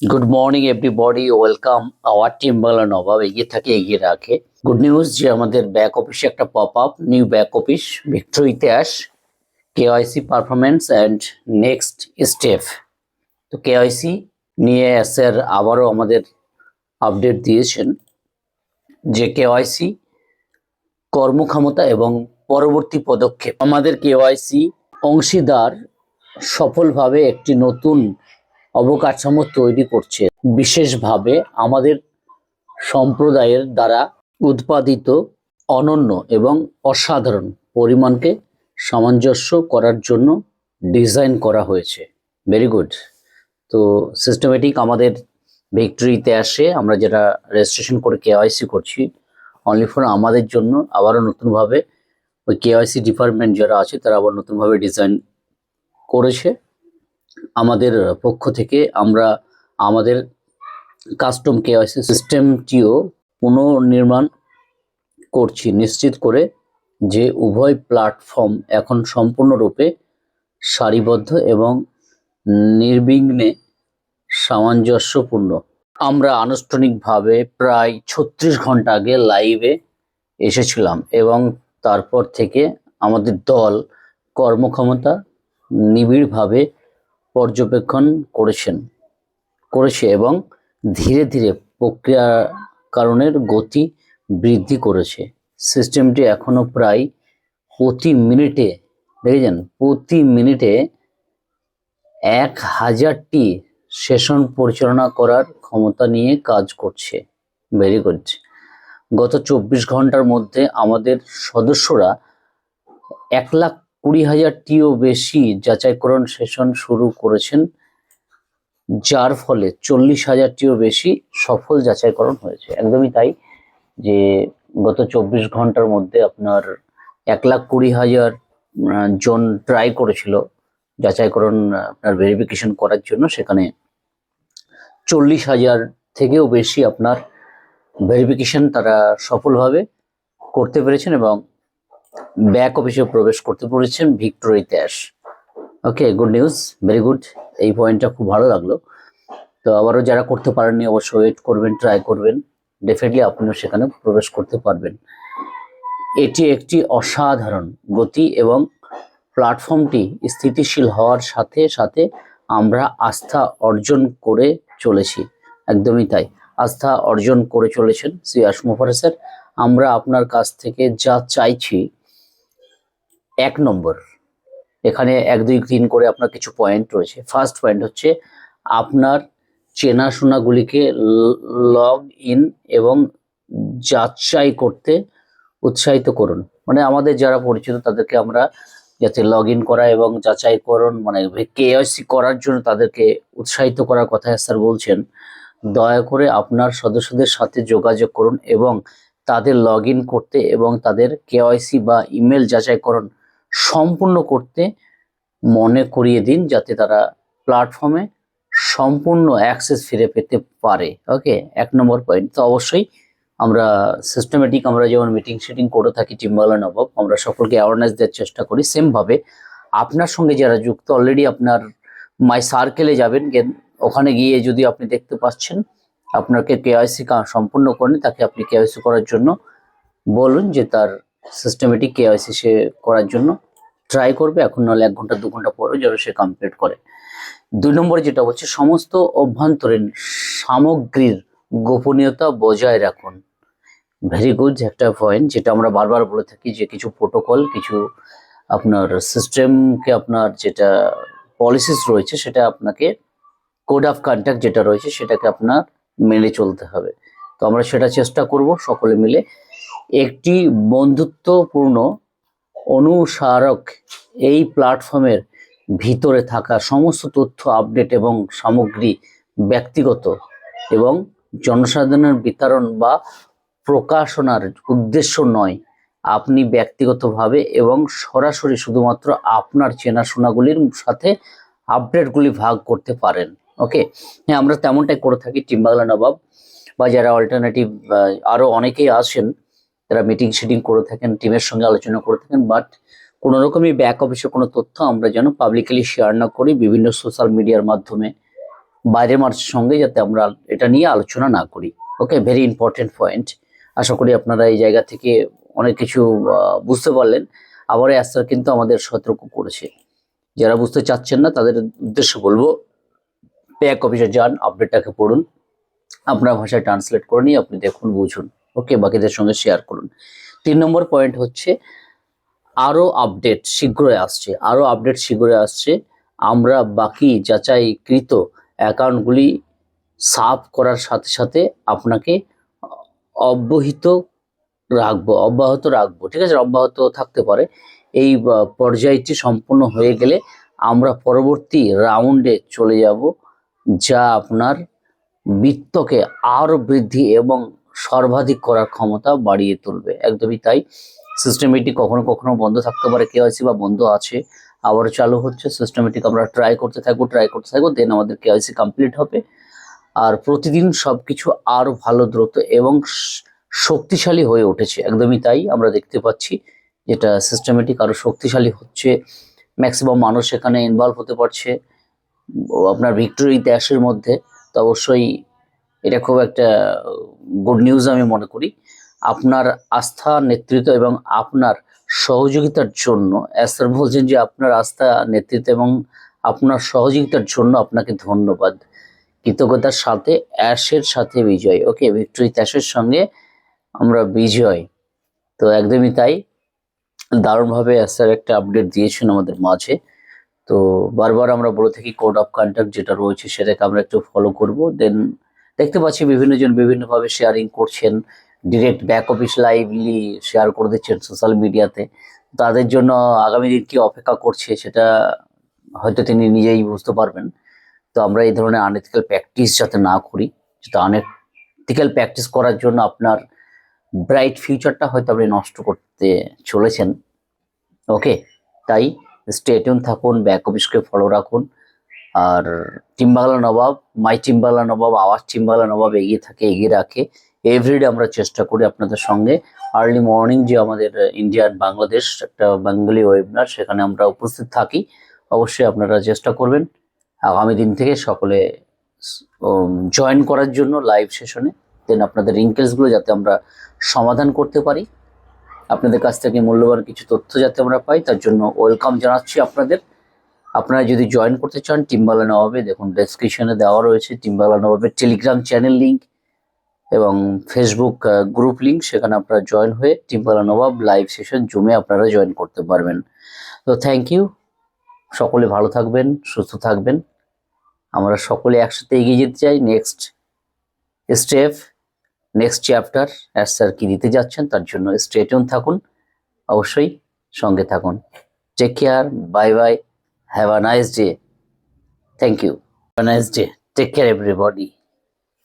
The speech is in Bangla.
Good morning everybody welcome our team Bangla Nabab এগিয়ে থাকে এগিয়ে রাখে গুড নিউজ যে আমাদের ব্যাক অফিসে একটা pop up new back office victory ইতিহাস KYC performance and next step তো কেওয়াইসি নিয়ে স্যার আবারও আমাদের আপডেট দিয়েছেন যে কেওয়াইসি কর্মক্ষমতা এবং পরবর্তী পদক্ষেপ। আমাদের কেওয়াইসি অংশীদার সফলভাবে একটি নতুন অবকাঠামো তৈরি করছে। বিশেষভাবে আমাদের সম্প্রদায়ের দ্বারা উৎপাদিত অনন্য এবং অসাধারণ পরিমাণকে সামঞ্জস্য করার জন্য ডিজাইন করা হয়েছে। ভেরি গুড তো সিস্টেমেটিক আমাদের ভিক্টরিতে আসে। আমরা যেটা রেজিস্ট্রেশন করে কেওয়াইসি করছি অনলি ফর আমাদের জন্য আবারও নতুনভাবে ওই কেওয়াইসি ডিপার্টমেন্ট যারা আছে, তারা আবার নতুনভাবে ডিজাইন করেছে। আমাদের পক্ষ থেকে আমরা আমাদের কাস্টম কেওয়াইসি সিস্টেমটিও পুনর্নির্মাণ করছি। নিশ্চিত করে যে উভয় প্ল্যাটফর্ম এখন সম্পূর্ণরূপে সারিবদ্ধ এবং নির্বিঘ্নে সামঞ্জস্যপূর্ণ। আমরা আনুষ্ঠানিকভাবে প্রায় ছত্রিশ ঘণ্টা আগে লাইভে এসেছিলাম এবং তারপর থেকে আমাদের দল কর্মক্ষমতা নিবিড়ভাবে পর্যবেক্ষণ করেছেন, করেছে এবং ধীরে ধীরে প্রক্রিয়াকরণের গতি বৃদ্ধি করেছে। সিস্টেমটি এখনও প্রায় প্রতি মিনিটে, দেখেছেন? প্রতি মিনিটে এক হাজারটি সেশন পরিচালনা করার ক্ষমতা নিয়ে কাজ করছে। ভেরি গুড গত চব্বিশ ঘণ্টার মধ্যে আমাদের সদস্যরা এক লাখ কুড়ি হাজারটিও বেশি যাচাইকরণ সেশন শুরু করেছেন, যার ফলে চল্লিশ হাজারটিও বেশি সফল যাচাইকরণ হয়েছে। একদমই তাই যে গত চব্বিশ ঘণ্টার মধ্যে আপনার এক লাখ কুড়ি হাজার জন ট্রাই করেছিল যাচাইকরণ আপনার ভেরিফিকেশন করার জন্য। সেখানে চল্লিশ হাজার থেকেও বেশি আপনার ভেরিফিকেশন তারা সফলভাবে করতে পেরেছেন এবং ব্যাক অফিসে প্রবেশ করতে পেরেছেন victory ত্যাশ okay, good news, very good. এই পয়েন্টটা খুব ভালো লাগল। তো আবারও যারা করতে পারেননি, অবশ্যই ওয়েট করবেন, ট্রাই করবেন। ডেফিনেটলি আপনিও সেখানে প্রবেশ করতে পারবেন। এটি একটি অসাধারণ গতি এবং প্ল্যাটফর্মটি স্থিতিশীল হওয়ার সাথে সাথে আমরা আস্থা অর্জন করে চলেছি। একদমই তাই। আস্থা অর্জন করে চলেছেন শ্রী আসমফার স্যার। আমরা আপনার কাছ থেকে যা চাইছি এক নম্বর। এখানে এক দুই তিন করে আপনার কিছু পয়েন্ট রয়েছে। ফার্স্ট পয়েন্ট হচ্ছে আপনার চেনাশোনাগুলিকে লগ ইন এবং যাচাই করতে উৎসাহিত করুন। মানে আমাদের যারা পরিচিত তাদেরকে আমরা যাতে লগ ইন করা এবং যাচাই করুন মানে কেওয়াইসি করার জন্য তাদেরকে উৎসাহিত করার কথা স্যার বলছেন, দয়া করে আপনার সদস্যদের সাথে যোগাযোগ করুন এবং তাদের লগ করতে এবং তাদের কেওয়াইসি বা ইমেল যাচাইকরণ সম্পূর্ণ করতে মনে করিয়ে দিন যাতে তারা প্ল্যাটফর্মে সম্পূর্ণ অ্যাক্সেস ফিরে পেতে পারে। ওকে এক নম্বর পয়েন্ট তো অবশ্যই আমরা সিস্টেমেটিক আমরা যেমন মিটিং শিটিং করে থাকি টিমবালা নবাব, আমরা সকলকে অ্যাওয়ারনেস দেওয়ার চেষ্টা করি। সেমভাবে আপনার সঙ্গে যারা যুক্ত অলরেডি আপনার মাই সার্কেলে যাবেন ওখানে গিয়ে যদি আপনি দেখতে পাচ্ছেন, আপনাকে কেওয়াইসি সম্পূর্ণ করেন, তাকে আপনি কেওয়াইসি করার জন্য বলুন যে তার সিস্টেমেটিক কেওয়াইসি সে করার জন্য ট্রাই করবে, এখন নাহলে এক ঘণ্টা, দু ঘণ্টা পরেও যেন সে কমপ্লিট করে। দুই নম্বরে যেটা হচ্ছে সমস্ত অভ্যন্তরীণ সামগ্রীর গোপনীয়তা বজায় রাখুন। ভেরি গুড একটা পয়েন্ট যেটা আমরা বারবার বলে থাকি যে কিছু প্রোটোকল কিছু আপনার সিস্টেমকে আপনার যেটা পলিসিস রয়েছে, সেটা আপনাকে কোড অফ কন্ট্যাক্ট যেটা রয়েছে, সেটাকে আপনার মেনে চলতে হবে। তো আমরা সেটা চেষ্টা করব সকলে মিলে। একটি বন্ধুত্বপূর্ণ অনুসারক এই প্ল্যাটফর্মের ভিতরে থাকা সমস্ত তথ্য আপডেট এবং সামগ্রী ব্যক্তিগত এবং জনসাধারণের বিতরণ বা প্রকাশনার উদ্দেশ্য নয়। আপনি ব্যক্তিগতভাবে এবং সরাসরি শুধুমাত্র আপনার চেনাশোনাগুলির সাথে আপডেটগুলি ভাগ করতে পারেন। ওকে হ্যাঁ আমরা তেমনটাই করে থাকি টিম নবাব বা যারা অল্টারনেটিভ আরও অনেকেই আসেন যারা মিটিং শিটিং করে থাকেন টিমের সঙ্গে আলোচনা করে থাকেন বাট কোনো রকমই ব্যাক অফিসে কোনো তথ্য আমরা যেন পাবলিকলি শেয়ার না করি, বিভিন্ন সোশ্যাল মিডিয়ার মাধ্যমে, বাইরের মানুষের সঙ্গে যাতে আমরা এটা নিয়ে আলোচনা না করি। ওকে ভেরি ইম্পর্টেন্ট পয়েন্ট আশা করি আপনারা এই জায়গা থেকে অনেক কিছু বুঝতে পারলেন। আবার অ্যাস্টার কিন্তু আমাদের সতর্ক করেছে। যারা বুঝতে চাচ্ছেন না, তাদের উদ্দেশ্যে বলব ব্যাক অফিসে যান আপডেটটাকে পড়ুন। আপনার ভাষায় ট্রান্সলেট করে নিয়ে আপনি দেখুন, বুঝুন। ওকে বাকিদের সঙ্গে শেয়ার করুন। তিন নম্বর পয়েন্ট হচ্ছে আরও আপডেট শীঘ্রই আসছে আরও আপডেট শীঘ্রই আসছে। আমরা বাকি যাচাইকৃত অ্যাকাউন্টগুলি সাফ করার সাথে সাথে আপনাকে অব্যাহত রাখব অব্যাহত রাখব, ঠিক আছে? অব্যাহত থাকতে পারে। এই পর্যায়টি সম্পূর্ণ হয়ে গেলে আমরা পরবর্তী রাউন্ডে চলে যাব, যা আপনার বৃত্তকে আরও বৃদ্ধি এবং সর্বাধিক করার ক্ষমতা বাড়িয়ে তুলবে। একদমই তাই। সিস্টেমেটিক কখনো কখনো বন্ধ থাকতে পারে কেওয়াইসি বা বন্ধ আছে আবার চালু হচ্ছে। সিস্টেমেটিক আমরা ট্রাই করতে থাকব ট্রাই করতে থাকব দেন আমাদের কেওয়াইসি কমপ্লিট হবে। আর প্রতিদিন সবকিছু আরও ভালো, দ্রুত এবং শক্তিশালী হয়ে উঠেছে। একদমই তাই আমরা দেখতে পাচ্ছি যেটা সিস্টেমেটিক আরও শক্তিশালী হচ্ছে। ম্যাক্সিমাম মানুষ এখানে ইনভলভ হতে পারছে। আপনার ভিক্টোরি ড্যাশের মধ্যে। তো অবশ্যই এটা খুব একটা গুড নিউজ আমি মনে করি। আপনার আস্থা, নেতৃত্ব এবং আপনার সহযোগিতার জন্য স্যার বলছেন যে আপনার আস্থা, নেতৃত্ব এবং আপনার সহযোগিতার জন্য আপনাকে ধন্যবাদ। কৃতজ্ঞতার সাথে, অ্যাশের সাথে বিজয়। ওকে, ভিক্টোরি অ্যাশের সঙ্গে আমরা বিজয়। তো একদমই তাই। দারুণভাবে স্যার একটা আপডেট দিয়েছেন আমাদের মাঝে। তো বারবার আমরা বলে থাকি কোড অফ কন্ডাক্ট যেটা রয়েছে সেটাকে আমরা একটু ফলো করব। দেন দেখতে পাচ্ছি বিভিন্ন জন বিভিন্নভাবে শেয়ারিং করছেন direct back office lively share করে দিচ্ছেন সোশ্যাল মিডিয়াতে তাদের জন্য আগামী দিন কি অপেক্ষা করছে সেটা হয়তো তিনি নিজেই বুঝতে পারবেন। তো আমরা এই ধরনের আনএথিক্যাল প্র্যাকটিস যাতে না করি যাতে আনএথিক্যাল প্র্যাকটিস করার জন্য আপনার ব্রাইট ফিউচারটা হয়তো আপনি নষ্ট করতে চলেছেন। ওকে তাই স্টেটিউন থাকুন ব্যাক অফিসকে ফলো রাখুন। আর টিম্বাংলা নবাব, মাই টিম্বাংলা নবাব, আওয়াজ টিম্বাংলা নবাব এগিয়ে থাকে, এগিয়ে রাখে। এভরিডে আমরা চেষ্টা করি আপনাদের সঙ্গে। আর্লি মর্নিং যে আমাদের ইন্ডিয়ান বাংলাদেশ একটা বেঙ্গলি ওয়েবিনার সেখানে আমরা উপস্থিত থাকি। অবশ্যই আপনারা চেষ্টা করবেন আগামী দিন থেকে সকলে জয়েন করার জন্য লাইভ সেশনে দেন আপনাদের রিঙ্কেলসগুলো যাতে আমরা সমাধান করতে পারি। আপনাদের কাছ থেকে মূল্যবান কিছু তথ্য যাতে আমরা পাই, তার জন্য ওয়েলকাম জানাচ্ছি আপনাদের। আপনারা যদি জয়েন করতে চান টিম্বালা নবাবে দেখুন ডেসক্রিপশনে দেওয়া রয়েছে টিম্বালা নবাবের টেলিগ্রাম চ্যানেল লিঙ্ক এবং ফেসবুক গ্রুপ লিঙ্ক সেখানে আপনারা জয়েন হয়ে টিম্বালা নবাব লাইভ সেশন জমে আপনারা জয়েন করতে পারবেন। তো থ্যাংক ইউ সকলে ভালো থাকবেন, সুস্থ থাকবেন। আমরা সকলে একসাথে এগিয়ে যেতে চাই। Next step next chapter as sir কী দিতে যাচ্ছেন, তার জন্য স্টেটন থাকুন। অবশ্যই সঙ্গে থাকুন। Take care bye bye Have a nice day. Thank you. Have a nice day. Take care, everybody.